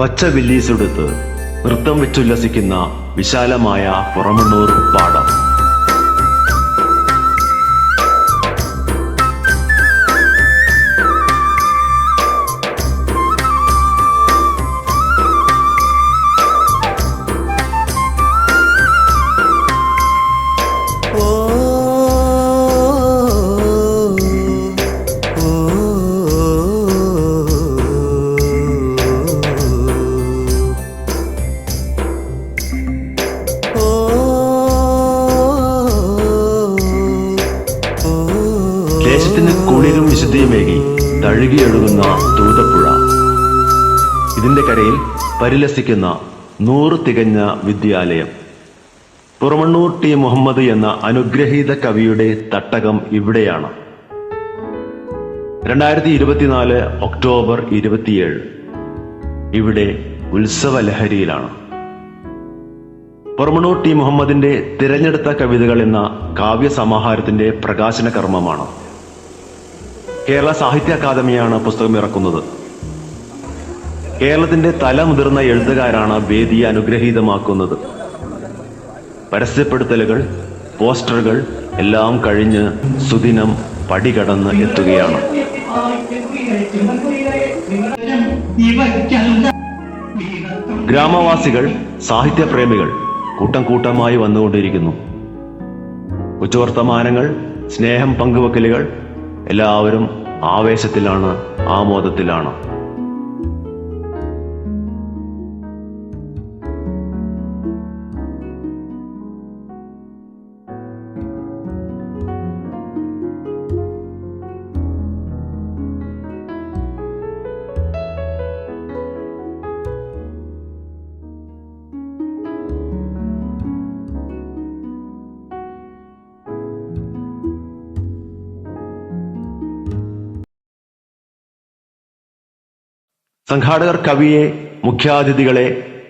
പച്ച വില്ലീസെടുത്ത് നൃത്തം വെച്ചുല്ലസിക്കുന്ന വിശാലമായ പുറമണ്ണൂർ പാടം. പരിലസിക്കുന്ന നൂറ് തികഞ്ഞ വിദ്യാലയം. പുറമണ്ണൂർ ടി മുഹമ്മദ് എന്ന അനുഗ്രഹീത കവിയുടെ തട്ടകം ഇവിടെയാണ്. രണ്ടായിരത്തി ഇരുപത്തിനാല് ഒക്ടോബർ ഇരുപത്തിയേഴ്. ഇവിടെ ഉത്സവലഹരിയിലാണ്. ലഹരിയിലാണ് പുറമണൂർ ടി മുഹമ്മദിന്റെ തിരഞ്ഞെടുത്ത കവിതകൾ എന്ന കാവ്യസമാഹാരത്തിന്റെ പ്രകാശന കർമ്മമാണ് കേരള സാഹിത്യ അക്കാദമിയാണ് പുസ്തകം ഇറക്കുന്നത് കേരളത്തിന്റെ തല മുതിർന്ന എഴുത്തുകാരാണ് വേദിയെ അനുഗ്രഹീതമാക്കുന്നത്. പരസ്യപ്പെടുത്തലുകൾ പോസ്റ്ററുകൾ എല്ലാം കഴിഞ്ഞ് സുദിനം പടികടന്ന് എത്തുകയാണ്. ഗ്രാമവാസികൾ സാഹിത്യപ്രേമികൾ കൂട്ടം കൂട്ടമായി വന്നുകൊണ്ടിരിക്കുന്നു. ഉച്ചവർത്തമാനങ്ങൾ സ്നേഹം പങ്കുവെക്കലുകൾ എല്ലാവരും ആവേശത്തിലാണ് ആമോദത്തിലാണ്. സംഘാടകർ കവിയെ മുഖ്യാതിഥികളെ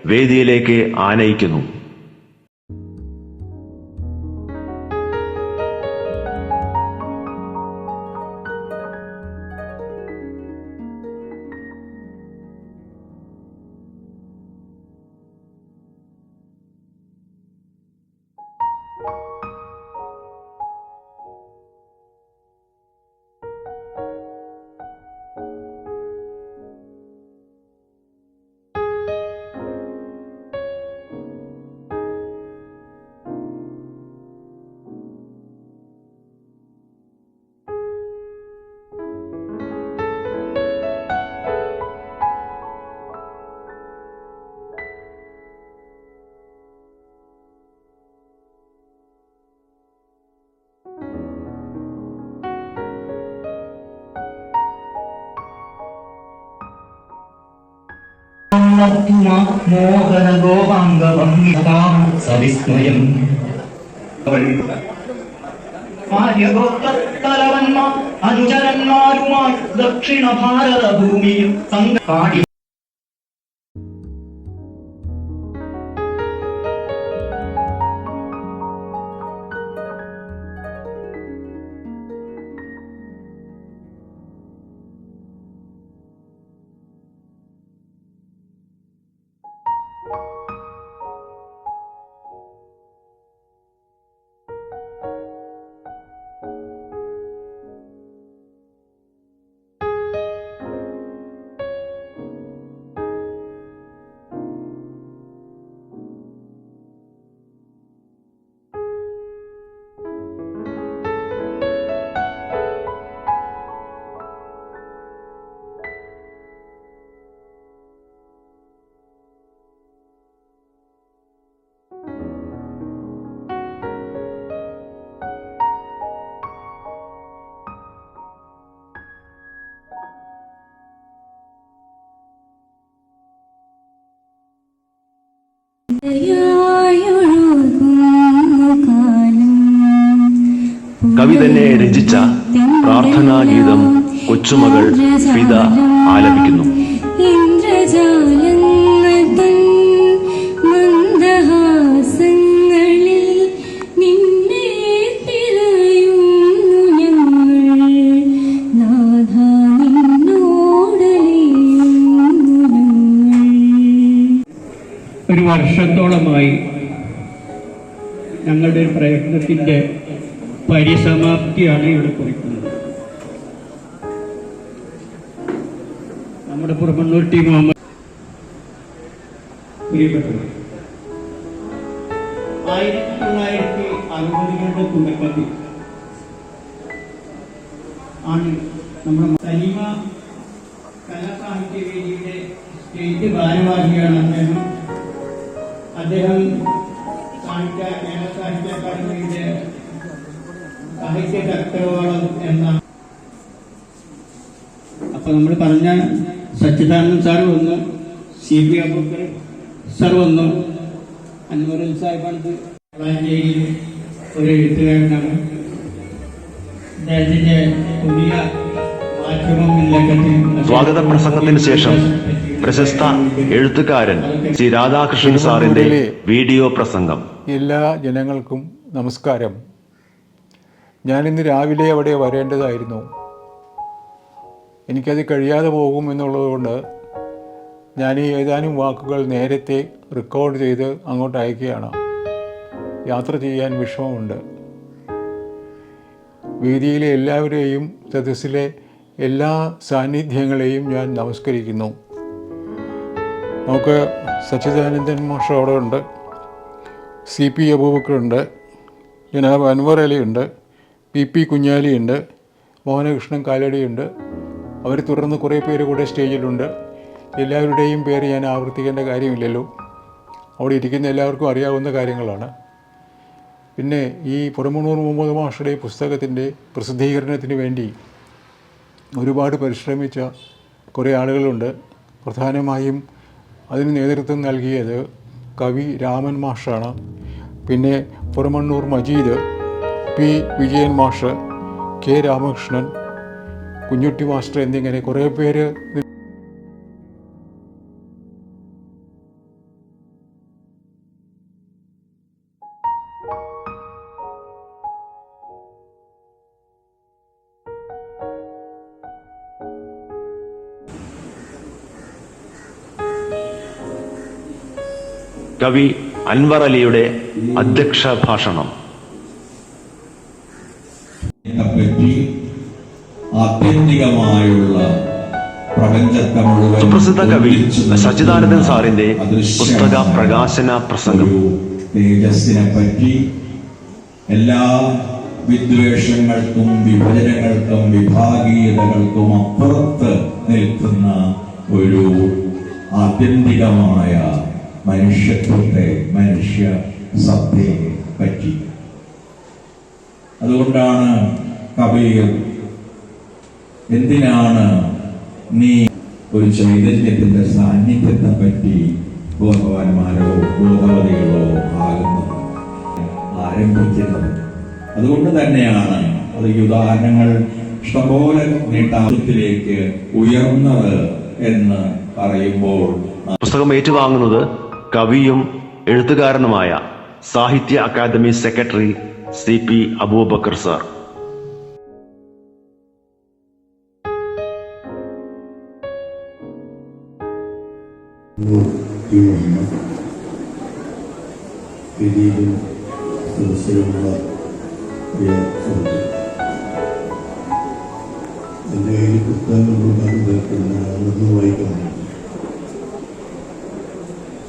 വേദിയിലേക്ക് ആനയിക്കുന്നു. മോഹന ഗോപാംഗ സവിസ്മയം. ആര്യഗോത്രത്തലവന്മാർ അനുചരന്മാരുമായി ദക്ഷിണ ഭാരത ഭൂമിയിൽ കവി തന്നെ രചിച്ച പ്രാർത്ഥനാഗീതം കൊച്ചുമകൾ ഫിദ ആലപിക്കുന്നു. വർഷത്തോളമായി ഞങ്ങളുടെ പ്രയത്നത്തിന്റെ പരിസമാപ്തിയാണ് ഇവിടെ കുറിക്കുന്നത്. നമ്മുടെ പുറമണ്ണൂർ ടി മുഹമ്മദ് ആയിരത്തി തൊള്ളായിരത്തി അറുപതുകളുടെ തുടക്കത്തിൽ ആണ് നമ്മുടെ സലീമ കലാസാഹിത്യവേദിയുടെ സ്റ്റേറ്റ് ഭാരവാഹിയാണ് അദ്ദേഹം. അദ്ദേഹം സാഹിത്യ കേരള സാഹിത്യ അക്കാദമിയുടെ സാഹിത്യ ചക്രവാളം എന്ന അപ്പൊ നമ്മൾ പറഞ്ഞ സച്ചിദാനന്ദ സാർ വന്നു സി പി അബൂക്കർ സാർ വന്നു അൻവറുൽ സാഹിബാണിത് ഒരു എഴുത്തുകാരനാണ്. അദ്ദേഹത്തിന്റെ പുതിയ സ്വാഗത പ്രസംഗത്തിന് ശേഷം പ്രശസ്ത എഴുത്തുകാരൻ ശ്രീ രാധാകൃഷ്ണൻ സാറിന്റെ വീഡിയോ പ്രസംഗം. എല്ലാ ജനങ്ങൾക്കും നമസ്കാരം. ഞാനിന്ന് രാവിലെ അവിടെ വരേണ്ടതായിരുന്നു. എനിക്കത് കഴിയാതെ പോകും എന്നുള്ളതുകൊണ്ട് ഞാൻ ഈ ഏതാനും വാക്കുകൾ നേരത്തെ റെക്കോർഡ് ചെയ്ത് അങ്ങോട്ട് അയക്കുകയാണ്. യാത്ര ചെയ്യാൻ വിഷമമുണ്ട്. വേദിയിലെ എല്ലാവരെയും സദസ്സിലെ എല്ലാ സാന്നിധ്യങ്ങളെയും ഞാൻ നമസ്കരിക്കുന്നു. നമുക്ക് സച്ചിദാനന്ദൻ മാഷ് അവിടെ ഉണ്ട്. സി പി അബൂബക്കറുണ്ട് ജനാബ് അൻവർ അലിയുണ്ട് പി പി കുഞ്ഞാലിയുണ്ട് മോഹനകൃഷ്ണൻ കാലടിയുണ്ട് അവർ തുടർന്ന് കുറേ പേര് കൂടെ സ്റ്റേജിലുണ്ട്. എല്ലാവരുടെയും പേര് ഞാൻ ആവർത്തിക്കേണ്ട കാര്യമില്ലല്ലോ. അവിടെ ഇരിക്കുന്ന എല്ലാവർക്കും അറിയാവുന്ന കാര്യങ്ങളാണ്. പിന്നെ ഈ പുറമണൂർ മുഹമ്മദ് മാഷയുടെ പുസ്തകത്തിന്റെ പ്രസിദ്ധീകരണത്തിന് വേണ്ടി ഒരുപാട് പരിശ്രമിച്ച കുറേ ആളുകളുണ്ട്. പ്രധാനമായും അതിന് നേതൃത്വം നൽകിയത് കവി രാമൻ മാഷാണ്. പിന്നെ പുറമണ്ണൂർ മജീദ് പി. വിജയൻ മാഷ് കെ. രാമകൃഷ്ണൻ കുഞ്ഞുട്ടി മാസ്റ്റർ എന്നിങ്ങനെ കുറേ പേര് കവി അൻവർ അലിയുടെ അധ്യക്ഷ ഭാഷണം ആത്യന്തികമായുള്ള സുപ്രസിദ്ധ കവി സച്ചിദാനന്ദൻ സാറിന്റെ പുസ്തക പ്രകാശന പ്രസംഗം. തേജസ്സിനെ പറ്റി എല്ലാ വിദ്വേഷങ്ങൾക്കും വിഭജനങ്ങൾക്കും വിഭാഗീയതകൾക്കും അപ്പുറത്ത് നിൽക്കുന്ന ഒരു ആത്യന്തികമായ മനുഷ്യത്വത്തെ മനുഷ്യ സത്തയെ പറ്റി. അതുകൊണ്ടാണ് കബീർ എന്തിനാണ് നീ ഒരു ചൈതന്യത്തിന്റെ സാന്നിധ്യത്തെ പറ്റി ബോധവാന്മാരോ ബോധവതികളോ ആകുന്നത്? ആരംഭിക്കുന്നത്. അതുകൊണ്ട് തന്നെയാണ് അത് ഉദാഹരണങ്ങൾ ഇഷ്ടംപോലെ നീട്ടാത്തിലേക്ക് ഉയർന്നത് എന്ന് പറയുമ്പോൾ പുസ്തകം ഏറ്റുവാങ്ങുന്നത് കവിയും എഴുത്തുകാരനുമായ സാഹിത്യ academy secretary C P Abubakar sir. എന്റെ പുസ്തകങ്ങൾ സദസ്സിലുമുള്ള പ്രിയ സുഹൃത്ത് എന്റെ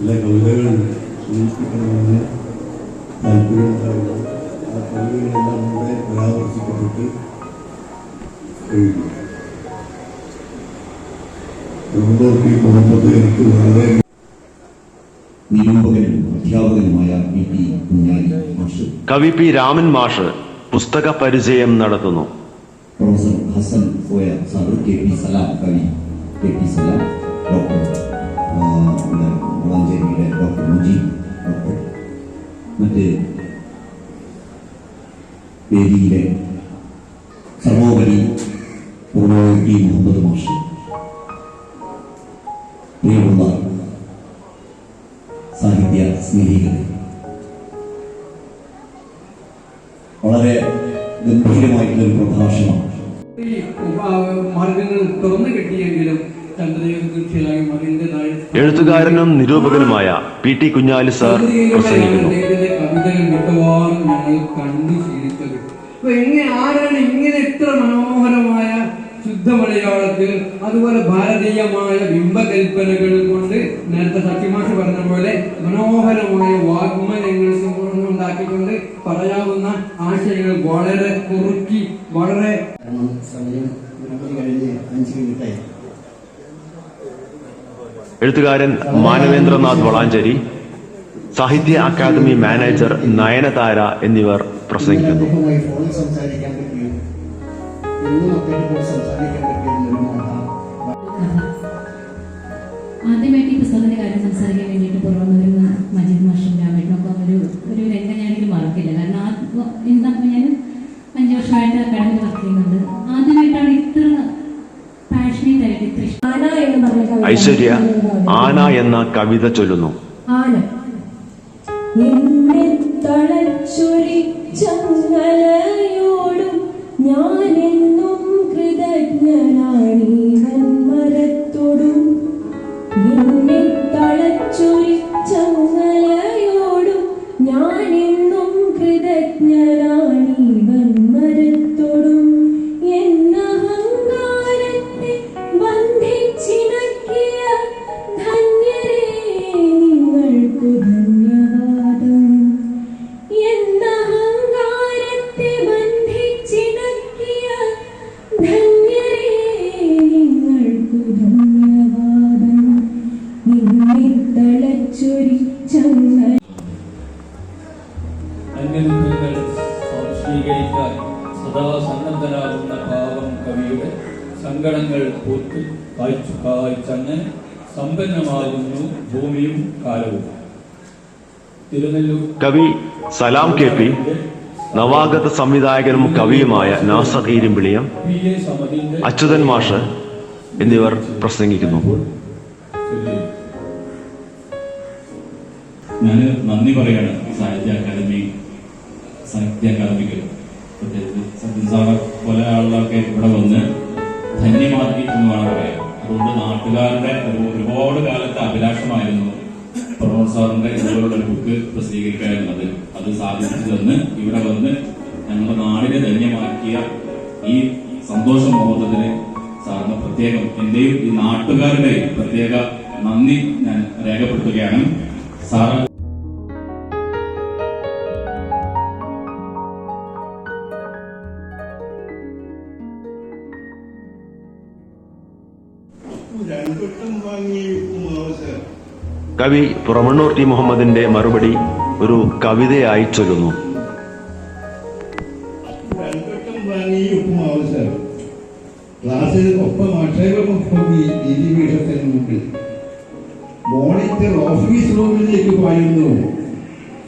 ചില കവിതകൾ സൂചിപ്പിക്കണമെന്ന് താല്പര്യമുണ്ടായിരുന്നു. ആ കവിതകളെല്ലാം കൂടെ പരാമർശിക്കപ്പെട്ട് കഴിഞ്ഞു എനിക്ക് വളരെ നിരൂപകനും അധ്യാപകനുമായ പി ടി കുഞ്ഞാലി മാഷ്. കവി പി രാമൻ മാഷ് പുസ്തക പരിചയം നടത്തുന്നു. Professor Hassan Koya sir K P Salam കവി കെ പി സലാം ഡോക്ടർ ഇവിടെ ഡോക്ടർ മുജീബ് ഡോക്ടർ മറ്റ് വേദിയിലെ പൂർവ മുഹമ്മദ് മാഷ്. എഴുത്തുകാരനും നിരൂപകനുമായ പി ടി കുഞ്ഞാലി സാർ പ്രസംഗിക്കുന്നു. ആരാണ് ഇങ്ങനെ ഇത്ര മനോഹരമായ ശുദ്ധ മലയാളത്തിൽ അതുപോലെ ഭാരതീയമായ ബിംബകൽപ്പനകൾ കൊണ്ട് നേരത്തെ സത്യമാഷ് പറഞ്ഞ പോലെ മനോഹരമായ വാഗ്മനങ്ങൾ ഉണ്ടാക്കിക്കൊണ്ട് പറയാവുന്ന ആശയങ്ങൾ വളരെ കുറുക്കി വളരെ സമയം കഴിഞ്ഞ് അഞ്ച് മിനിറ്റായി എഴുത്തുകാരൻ മാനവേന്ദ്രനാഥ് വളാഞ്ചേരി സാഹിത്യ അക്കാദമി മാനേജർ നയനതാര എന്നിവർ പ്രസംഗിക്കുന്നു. ആദ്യമായിട്ട് ഈ പുസ്തകത്തിന്റെ കാര്യം സംസാരിക്കാൻ വേണ്ടിയിട്ട് പുറമെ ഒരു മജീദ് മാഷിന്റെ അമ്മയ്ക്കൊപ്പം ഒരു ഒരു രംഗം ഞാനൊരിക്കലും മറക്കില്ല. കാരണം ആ എന്താ ഞാൻ അഞ്ച് വർഷമായിട്ട് അക്കാഡമിയിൽ വർക്ക് ചെയ്യുന്നുണ്ട്. ആദ്യമായിട്ടാണ് ഇത്ര പാഷനേറ്റ് ആയിട്ട് ഇത്ര ഐശ്വര്യ. ആന എന്ന കവിത ചൊല്ലുന്നു. ആന നിന്നെ സങ്കടങ്ങൾ പൂത്ത് കായ്ച്ചു കായ്ച്ചങ്ങനെ സമ്പന്നമാകുന്നു ഭൂമിയും കാലവും. തിരുനെല്ലൂർ കവി സലാം കെ പി നവാഗത സംവിധായകനും കവിയുമായ നാസർ ഈരിമ്പിളിയം അച്യുതൻ മാഷ് എന്നിവർ പ്രസംഗിക്കുന്നു. ഞാൻ നന്ദി പറയാണ് സാഹിത്യ അക്കാദമി സാഹിത്യ അക്കാദമിക്ക്. സത്യൻ സാറ് പോലെ ആളുകളൊക്കെ ഇവിടെ വന്ന് ധന്യമാക്കി എന്ന് വേണം പറയാം. അതുകൊണ്ട് നാട്ടുകാരുടെ ഒരു ഒരുപാട് കാലത്തെ അഭിലാഷമായിരുന്നു പ്രമോദ് സാറിന്റെ ഇതുപോലുള്ള ഒരു ബുക്ക് പ്രസിദ്ധീകരിക്കുക എന്നത് അത് സാധിച്ചു തന്ന് ഇവിടെ വന്ന് ഞങ്ങളുടെ നാടിനെ ധന്യമാക്കിയ ഈ സന്തോഷ മുഹൂർത്തത്തിന് സാറിന് പ്രത്യേകം എന്റെയും ഈ നാട്ടുകാരുടെയും പ്രത്യേക നന്ദി ഞാൻ രേഖപ്പെടുത്തുകയാണ്. സാറ് കവി പ്രമണൂർ ടി മുഹമ്മദിന്റെ മറുപടി ഒരു കവിതയായി ചൊല്ലുന്നു. ക്ലാസ്സിൽ ഒപ്പം മോണിറ്റർ ഓഫീസ് റൂമിലേക്ക് പായുന്നു.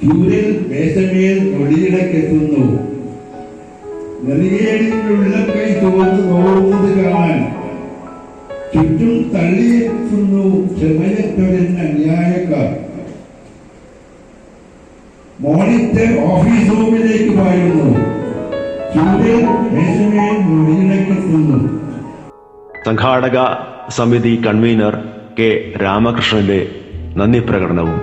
ചൂരിൽ മേശമേൽ ഒടിയിടക്കെത്തുന്നു. നെറികേടിനുള്ള കൈ തോന്നു നോവുന്നത് കാണാൻ ചുറ്റും തള്ളിയെത്തുന്നു ക്ഷമയത്തൊരൻ അന്യായക്കാർ മോണിറ്റർ ഓഫീസ് റൂമിലേക്ക് പായുന്നു. സംഘാടക സമിതി കൺവീനർ കെ രാമകൃഷ്ണന്റെ നന്ദി പ്രകടനവും.